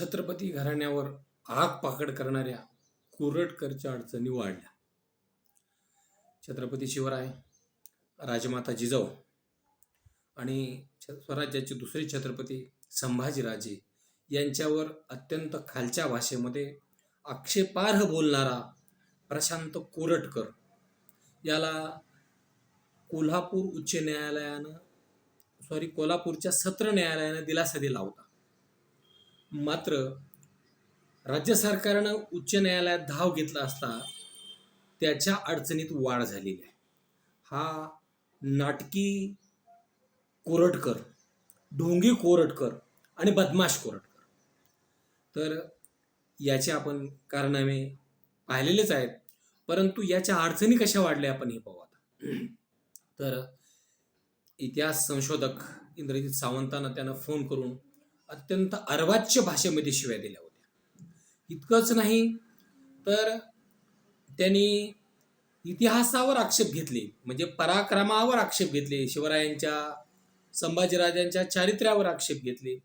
छत्रपती घराण्यावर आगपाकड करणाऱ्या कुरटकरच्या अडचणी वाढल्या. छत्रपती शिवराय राजमाता जिजाऊ आणि छ- स्वराज्याचे दुसरे छत्रपती संभाजीराजे यांच्यावर अत्यंत खालच्या भाषेमध्ये आक्षेपार्ह बोलणारा प्रशांत कोरटकर याला कोल्हापूर उच्च न्यायालयानं सॉरी कोल्हापूरच्या सत्र न्यायालयानं दिलासा दिला होता. मात्र राज्य सरकारनं उच्च न्यायालयात धाव घेतला असता त्याच्या अडचणीत वाढ झालेली आहे. हा नाटकी कोरटकर ढोंगी कोरटकर आणि बदमाश कोरटकर. तर याचे आपण कारनामे पाहिलेलेच आहेत परंतु याच्या अडचणी कशा वाढल्या आपण हे पाहू आता. तर इतिहास संशोधक इंद्रजित सावंतांना त्यानं फोन करून अत्यंत अर्वाच्य भाषेमध्ये शिव्या दिल्या होत्या. इतकंच नाही तर त्यांनी इतिहासावर आक्षेप घेतले म्हणजे पराक्रमावर आक्षेप घेतले शिवरायांच्या संभाजीराजांच्या चारित्र्यावर आक्षेप घेतले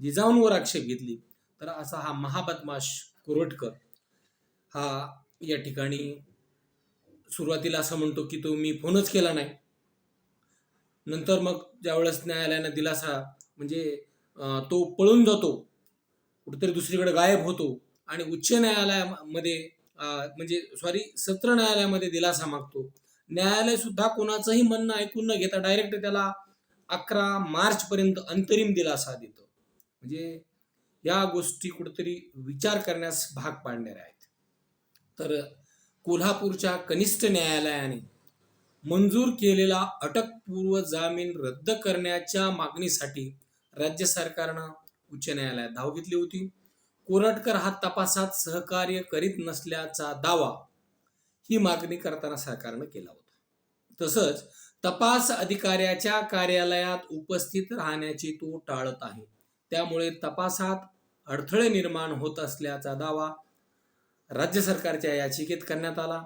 जिजाऊंवर आक्षेप घेतली. तर असा हा महाबदमाश कुरटकर हा या ठिकाणी सुरुवातीला असं म्हणतो की तो मी फोनच केला नाही. नंतर मग ज्यावेळेस न्यायालयानं दिलासा म्हणजे तो पळून जातो. कुठेतरी दुसरीकडे गायब होतो. आणि उच्च न्यायालयामध्ये म्हणजे सॉरी सत्र न्यायालयामध्ये दिलासा मागतो. न्यायालय सुद्धा कोणाचंही म्हणणं ऐकून न घेता डायरेक्ट त्याला अकरा मार्च पर्यंत अंतरिम दिलासा देतं. म्हणजे या गोष्टी कुठेतरी विचार करण्यास भाग पाडणाऱ्या आहेत. तर कोल्हापूरच्या कनिष्ठ न्यायालयाने मंजूर केलेला अटकपूर्व जामीन रद्द करण्याच्या मागणीसाठी राज्य सरकारनं उच्च न्यायालयात धाव घेतली होती. कोरटकर हा तपासात सहकार्य करीत नसल्याचा दावा ही मागणी करताना सरकारनं केला होता. तसंच तपास अधिकाऱ्याच्या कार्यालयात उपस्थित राहण्याची तो टाळत आहे. त्यामुळे तपासात अडथळे निर्माण होत असल्याचा दावा राज्य सरकारच्या याचिकेत करण्यात आला.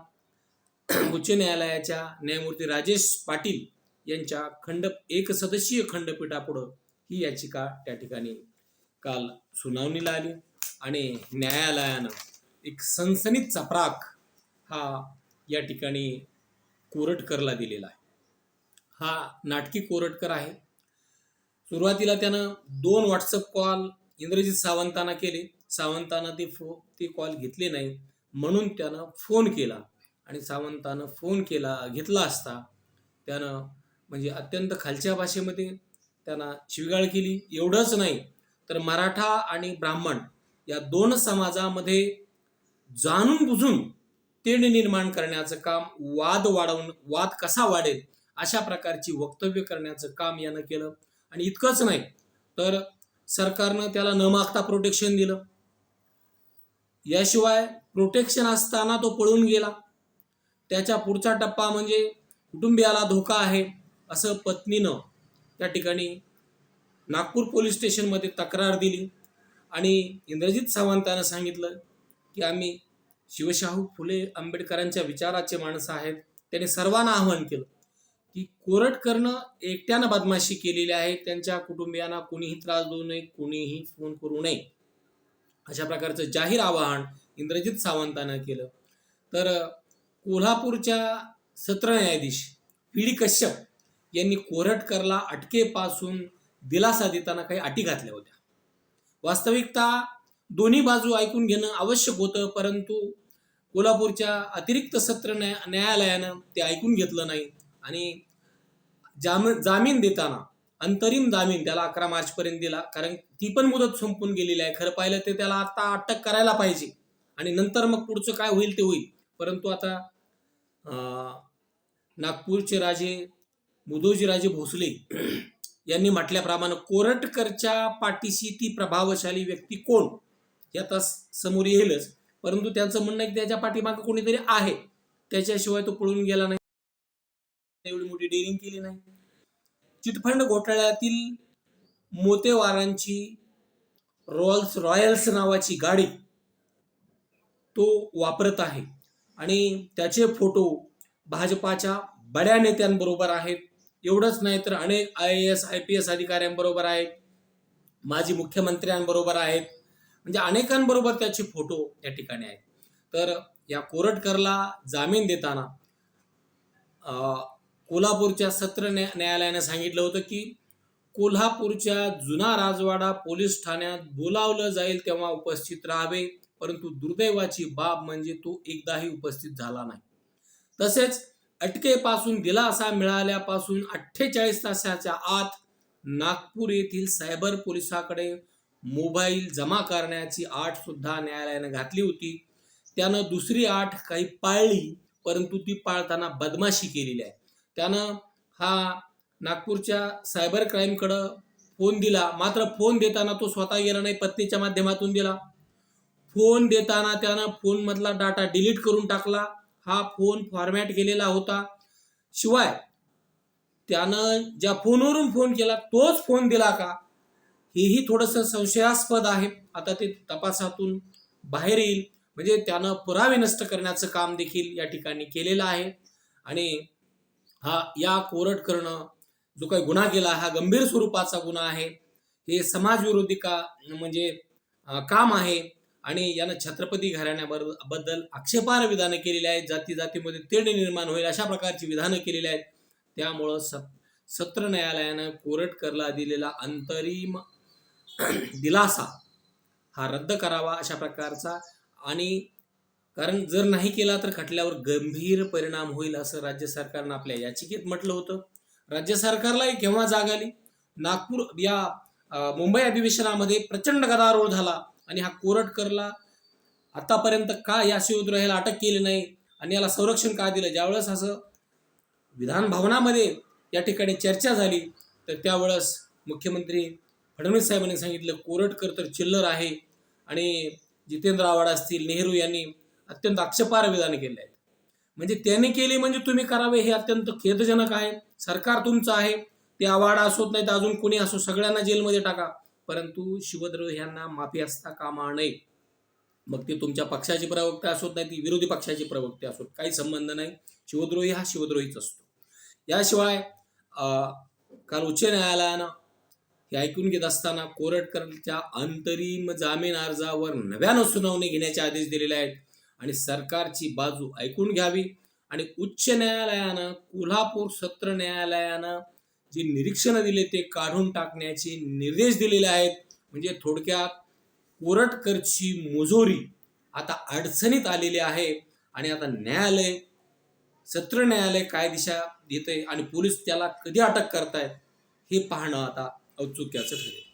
उच्च न्यायालयाच्या न्यायमूर्ती राजेश पाटील यांच्या खंड एक सदस्यीय खंडपीठापुढं ही याचिका त्या ठिकाणी काल सुनावणीला आली आणि न्यायालयानं एक सनसनीत चपराक हा या ठिकाणी कोरटकरला दिलेला आहे. हा नाटकी कोरटकर आहे. सुरुवातीला त्यानं दोन व्हॉट्सअप कॉल इंद्रजित सावंतांना केले. सावंतानं ते फो ते कॉल घेतले नाही म्हणून त्यानं फोन केला आणि सावंतानं फोन केला घेतला असता. त्यानं म्हणजे अत्यंत खालच्या भाषेमध्ये त्यांना शिवीगाळ केली. एवढंच नाही तर मराठा आणि ब्राह्मण या दोन समाजामध्ये जाणून बुजून तेढ निर्माण करण्याचं काम वाद वाढवून वाद कसा वाढेल अशा प्रकारची वक्तव्य करण्याचं काम यानं केलं. आणि इतकंच नाही तर सरकारनं त्याला न मागता प्रोटेक्शन दिलं. याशिवाय प्रोटेक्शन असताना तो पळून गेला. त्याच्या पुढचा टप्पा म्हणजे कुटुंबियाला धोका आहे असं पत्नीनं त्या ठिकाणी नागपूर पोलीस स्टेशनमध्ये तक्रार दिली आणि इंद्रजित सावंतानं सांगितलं की आम्ही शिवशाहू फुले आंबेडकरांच्या विचाराचे माणसं आहेत. त्याने सर्वांना आवाहन केलं की कोरटकरनं एकट्यानं बदमाशी केलेली आहे. त्यांच्या कुटुंबियांना कोणीही त्रास देऊ नये कोणीही फोन करू नये. अशा प्रकारचं जाहीर आवाहन इंद्रजित सावंतानं केलं. तर कोल्हापूरच्या सत्र न्यायाधीश पी डी कश्यप यांनी कोरटकरला अटकेपासून दिलासा देताना काही अटी घातल्या होत्या. वास्तविकता दोन्ही बाजू ऐकून घेणं आवश्यक होतं परंतु कोल्हापूरच्या अतिरिक्त सत्र न्याय न्यायालयानं ते ऐकून घेतलं नाही आणि जाम जामीन देताना अंतरिम जामीन त्याला अकरा मार्चपर्यंत दिला कारण ती पण मुदत संपून गेलेली आहे. खरं पाहिलं ते त्याला आता अटक करायला पाहिजे आणि नंतर मग पुढचं काय होईल ते होईल. परंतु आता नागपूरचे राजे मुदोजीराजे भोसले यांनी म्हटल्याप्रमाणे कोरटकरच्या पाठीशी ती प्रभावशाली व्यक्ती कोण? हे आता समोर येईलच. परंतु त्यांचं म्हणणं आहे की त्याच्या पाठीमागे कोणीतरी आहे. त्याच्याशिवाय तो पळून गेला नाही. एवढी मोठी डेअरिंग केली नाही. चिटफंड घोटाळ्यातील मोतेवारांची रॉल्स रॉयल्स नावाची गाडी तो वापरत आहे. आणि त्याचे फोटो भाजपाच्या बड्या नेत्यांबरोबर आहेत. एवढंच नाही तर अनेक I A S I P S अधिकाऱ्यांबरोबर आहेत माजी मुख्यमंत्र्यांबरोबर आहेत. म्हणजे अनेकांबरोबर त्याचे फोटो त्या ठिकाणी आहेत. तर या कोरटकरला जामीन देताना कोल्हापूरच्या सत्र न्या न्यायालयाने सांगितलं होतं की कोल्हापूरच्या जुना राजवाडा पोलीस ठाण्यात बोलावलं जाईल तेव्हा उपस्थित राहावे परंतु दुर्दैवाची बाब म्हणजे तो एकदाही उपस्थित झाला नाही. तसेच अटकेपासून दिलासा मिळाल्यापासून अठ्ठेचाळीस तासाच्या आत नागपूर येथील सायबर पोलिसाकडे मोबाईल जमा करण्याची आठ सुद्धा न्यायालयानं घातली होती. त्यानं दुसरी आठ काही पाळली परंतु ती पाळताना बदमाशी केलेली आहे. त्यानं हा नागपूरच्या सायबर क्राईमकडं फोन दिला. मात्र फोन देताना तो स्वतः गेला नाही पत्नीच्या माध्यमातून दिला. फोन देताना त्यानं फोनमधला डाटा डिलीट करून टाकला. हा फोन फॉर्मॅट केलेला होता. शिवाय त्यानं ज्या फोनवरून फोन केला तोच फोन दिला का? हेही थोडंसं संशयास्पद आहे. आता ते तपासातून बाहेर येईल. म्हणजे त्यानं पुरावे नष्ट करण्याचं काम देखील या ठिकाणी केलेलं आहे. आणि हा या कोरट करणं जो काही गुन्हा केला हा गंभीर स्वरूपाचा गुन्हा आहे. हे समाजविरोधी का म्हणजे काम आहे. आणि यानं छत्रपती घराण्याबद्दल आक्षेपार्ह विधानं केलेली आहेत. जाती जातीमध्ये तेढ निर्माण होईल अशा प्रकारची विधानं केलेली आहेत. त्यामुळं स सत्र न्यायालयानं कोरटकरला दिलेला अंतरिम दिलासा हा रद्द करावा अशा प्रकारचा आणि कारण जर नाही केला तर खटल्यावर गंभीर परिणाम होईल असं राज्य सरकारनं आपल्या याचिकेत म्हटलं होतं. राज्य सरकारलाही केव्हा जाग आली? नागपूर या मुंबई अधिवेशनामध्ये प्रचंड गदारोळ झाला. आणि हा कोरटकरला आतापर्यंत का या शिवद्रोहाला अटक केली नाही आणि याला संरक्षण का दिलं? ज्यावेळेस असं विधान भवनामध्ये या ठिकाणी चर्चा झाली तर त्यावेळेस मुख्यमंत्री फडणवीस साहेबांनी सांगितलं कोरटकर तर चिल्लर आहे. आणि जितेंद्र आव्हाड असतील नेहरू यांनी अत्यंत आक्षेपार विधान केले आहेत म्हणजे त्यांनी केली म्हणजे तुम्ही करावे हे अत्यंत खेदजनक आहे. सरकार तुमचं आहे. ते आव्हाड असोत नाही तर अजून कोणी असो सगळ्यांना जेलमध्ये टाका. परंतु शिवद्रोह्यांना माफी असता कामा नये. मग ते तुमच्या पक्षाचे प्रवक्ते असोत नाही ती विरोधी पक्षाचे प्रवक्ते असोत. काही संबंध नाही. शिवद्रोही हा शिवद्रोहीच असतो. याशिवाय अं, काल उच्च न्यायालयानं हे ऐकून घेत असताना कोरटकरच्या अंतरिम जामीन अर्जावर नव्यानं सुनावणी घेण्याचे आदेश दिलेले आहेत आणि सरकारची बाजू ऐकून घ्यावी. आणि उच्च न्यायालयानं कोल्हापूर सत्र न्यायालयानं जे निरीक्षणं दिले ते काढून टाकण्याचे निर्देश दिलेले आहेत. म्हणजे थोडक्यात कोरटकरची मुजोरी आता अडचणीत आलेली आहे आणि आता न्यायालय सत्र न्यायालय काय दिशा देते आणि पोलीस त्याला कधी अटक करतायत हे पाहणं आता औत्सुक्याचं ठरेल.